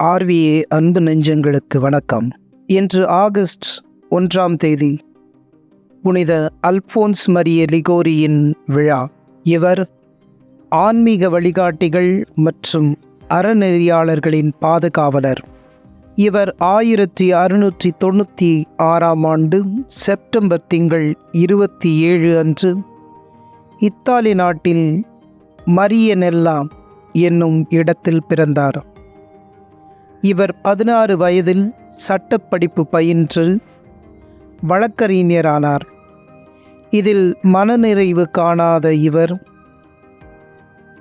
ஆர்விஏ அன்பு நெஞ்சங்களுக்கு வணக்கம். இன்று ஆகஸ்ட் ஒன்றாம் தேதி புனித அல்போன்ஸ் மரிய லிகோரியின் விழா. இவர் ஆன்மீக வழிகாட்டிகள் மற்றும் அறநெறியாளர்களின் பாதுகாவலர். இவர் ஆயிரத்தி அறுநூற்றி தொண்ணூற்றி ஆறாம் ஆண்டு செப்டம்பர் திங்கள் இருபத்தி ஏழு அன்று இத்தாலி நாட்டில் மரியநெல்லா என்னும் இடத்தில் பிறந்தார். இவர் பதினாறு வயதில் சட்டப்படிப்பு பயின்று வழக்கறிஞரானார். இதில் மனநிறைவு காணாத இவர்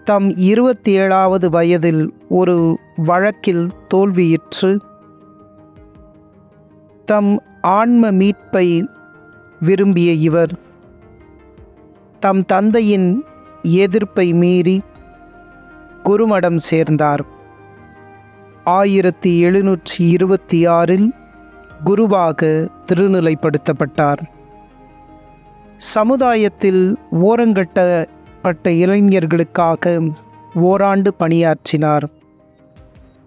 தம் இருபத்தி ஏழாவது வயதில் ஒரு வழக்கில் தோல்வியிற்று தம் ஆன்ம மீட்பை விரும்பிய இவர் தம் தந்தையின் எதிர்ப்பை மீறி குருமடம் சேர்ந்தார். ஆயிரத்தி எழுநூற்றி இருபத்தி ஆறில் குருவாக திருநிலைப்படுத்தப்பட்டார். சமுதாயத்தில் ஓரங்கட்டப்பட்ட இளைஞர்களுக்காக ஓராண்டு பணியாற்றினார்.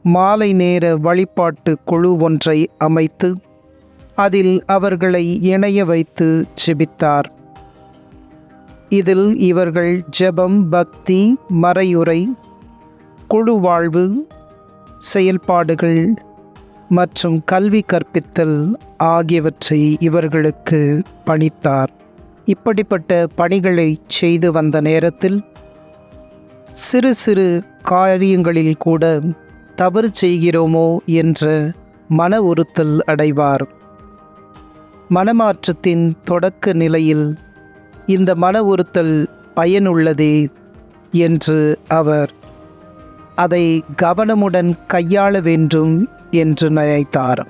மாலை நேர வழிபாட்டு குழு ஒன்றை அமைத்து அதில் அவர்களை இணைய வைத்து ஜெபித்தார். இதில் இவர்கள் ஜெபம் பக்தி மறையுறை குழு வாழ்வு செயல்பாடுகள் மற்றும் கல்வி கற்பித்தல் ஆகியவற்றை இவர்களுக்கு பணித்தார். இப்படிப்பட்ட பணிகளை செய்து வந்த நேரத்தில் சிறு சிறு காரியங்களில் கூட தவறு செய்கிறோமோ என்ற மன உறுத்தல் அடைவார். மனமாற்றத்தின் தொடக்க நிலையில் இந்த மன உறுத்தல் பயனுள்ளதே என்று அவர் அதை கவனமுடன் கையாள வேண்டும் என்று நினைத்தார்.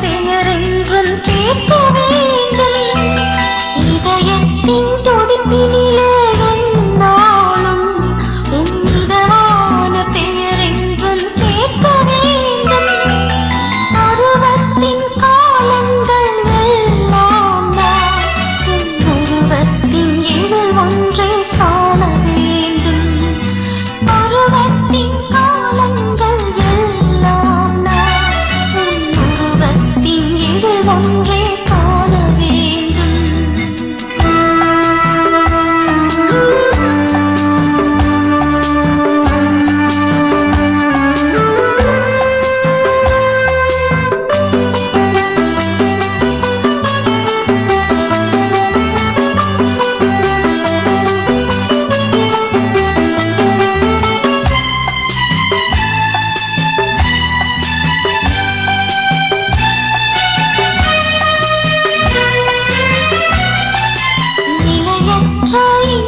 பெயரென்றும் கேட்கவே trying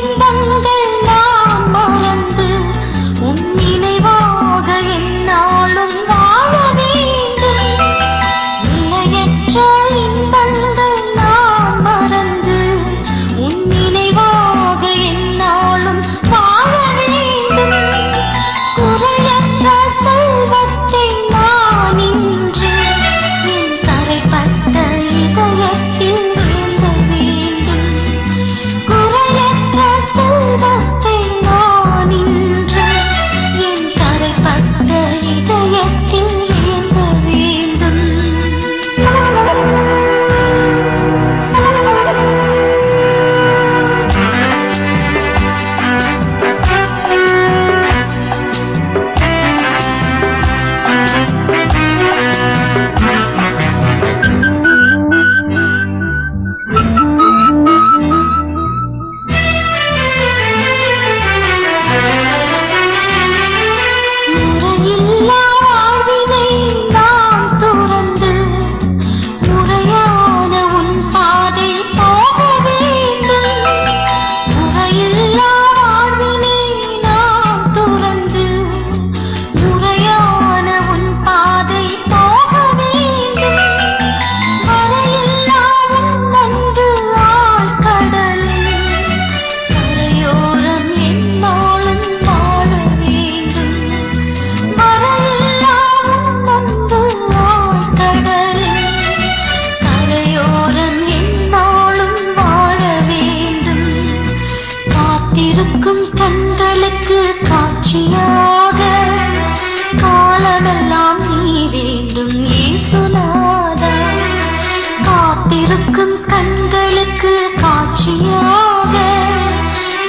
காத்திருக்கும் கண்களுக்கு காட்சியாக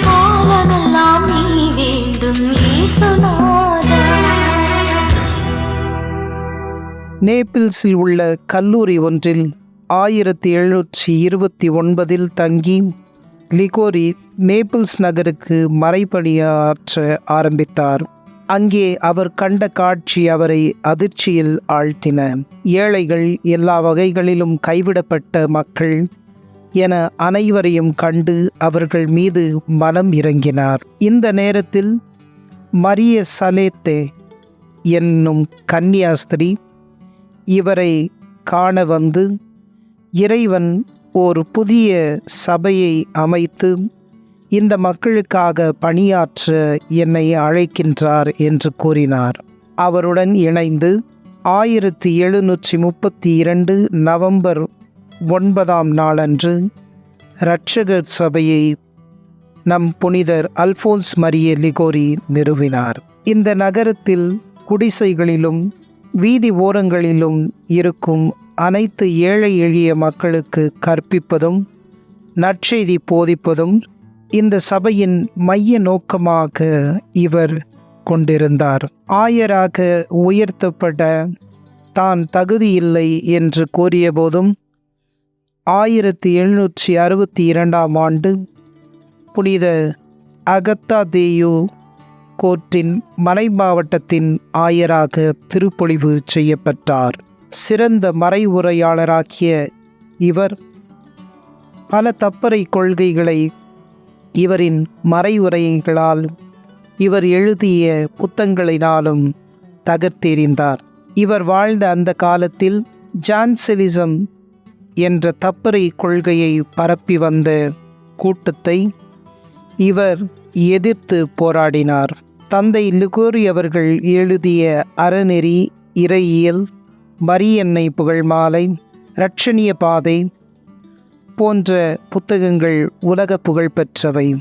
காலமெல்லாம் நீ வேண்டும் நேபிள்ஸில் உள்ள கல்லூரி ஒன்றில் ஆயிரத்தி எழுநூற்றி இருபத்தி ஒன்பதில் தங்கி லிகோரி நேபிள்ஸ் நகருக்கு மறைபணியாற்ற ஆரம்பித்தார். அங்கே அவர் கண்ட காட்சி அவரை அதிர்ச்சியில் ஆழ்த்தின. ஏழைகள் எல்லா வகைகளிலும் கைவிடப்பட்ட மக்கள் என அனைவரையும் கண்டு அவர்கள் மீது மனம் இறங்கினார். இந்த நேரத்தில் மரிய சலேத்தே என்னும் கன்னியாஸ்திரி இவரை காண வந்து இறைவன் ஒரு புதிய சபையை அமைத்து இந்த மக்களுக்காக பணியாற்ற என்னை அழைக்கின்றார் என்று கூறினார். அவருடன் இணைந்து ஆயிரத்தி எழுநூற்றி முப்பத்தி இரண்டு நவம்பர் ஒன்பதாம் நாளன்று இரட்சகர் சபையை நம் புனிதர் அல்போன்ஸ் மரிய லிகோரி நிறுவினார். இந்த நகரத்தில் குடிசைகளிலும் வீதி ஓரங்களிலும் இருக்கும் அனைத்து ஏழை எளிய மக்களுக்கு கற்பிப்பதும் நற்செய்தி போதிப்பதும் இந்த சபையின் மைய நோக்கமாக இவர் கொண்டிருந்தார். ஆயராக உயர்த்தப்பட தான் தகுதியில்லை என்று கூறியபோதும் ஆயிரத்தி எழுநூற்றி அறுபத்தி இரண்டாம் ஆண்டு புனித அகத்தா தேயு கோர்ட்டின் மலை மாவட்டத்தின் ஆயராக திருப்பொழிவு செய்யப்பட்டார். சிறந்த மறைவுரையாளராகிய இவர் பல தப்பறை கொள்கைகளை இவரின் மறைவுரைகளால் இவர் எழுதிய புத்தங்களினாலும் தகர்த்தெறிந்தார். இவர் வாழ்ந்த அந்த காலத்தில் ஜான்சலிசம் என்ற தப்பறை கொள்கையை பரப்பி வந்த கூட்டத்தை இவர் எதிர்த்து போராடினார். தந்தை லுகோரி அவர்கள் எழுதிய அறநெறி இறையியல் மரியன்னை புகழ்மாலை இரட்சணிய பாதை போன்ற புத்தகங்கள் உலக புகழ்பெற்றவை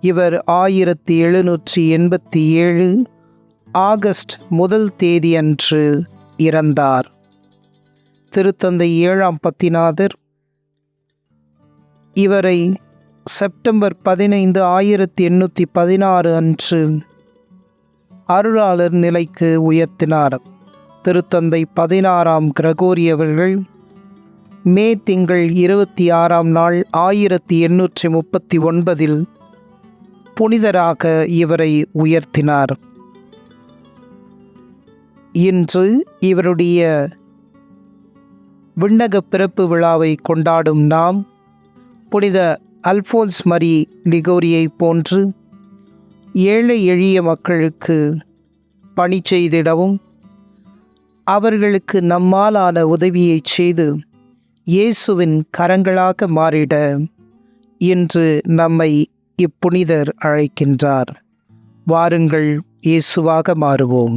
இவர் ஆயிரத்தி எழுநூற்றி எண்பத்தி ஏழு ஆகஸ்ட் முதல் தேதியன்று இறந்தார். திருத்தந்தை ஏழாம் பத்திநாதர். இவரை செப்டம்பர் பதினைந்து ஆயிரத்தி எண்ணூற்றி பதினாறு அன்று அருளாளர் நிலைக்கு உயர்த்தினார். திருத்தந்தை பதினாறாம் கிரகோரி அவர்கள் மே திங்கள் இருபத்தி ஆறாம் நாள் ஆயிரத்தி எண்ணூற்றி முப்பத்தி ஒன்பதில் புனிதராக இவரை உயர்த்தினார். இன்று இவருடைய விண்ணக பிறப்பு விழாவை கொண்டாடும் நாம் புனித அல்போன்ஸ் மரி லிகோரியை போன்று ஏழை எளிய மக்களுக்கு பணி செய்திடவும் அவர்களுக்கு நம்மாலான உதவியை செய்து இயேசுவின் கரங்களாக மாறிட இன்று நம்மை இப்புனிதர் அழைக்கின்றார். வாருங்கள் இயேசுவாக மாறுவோம்.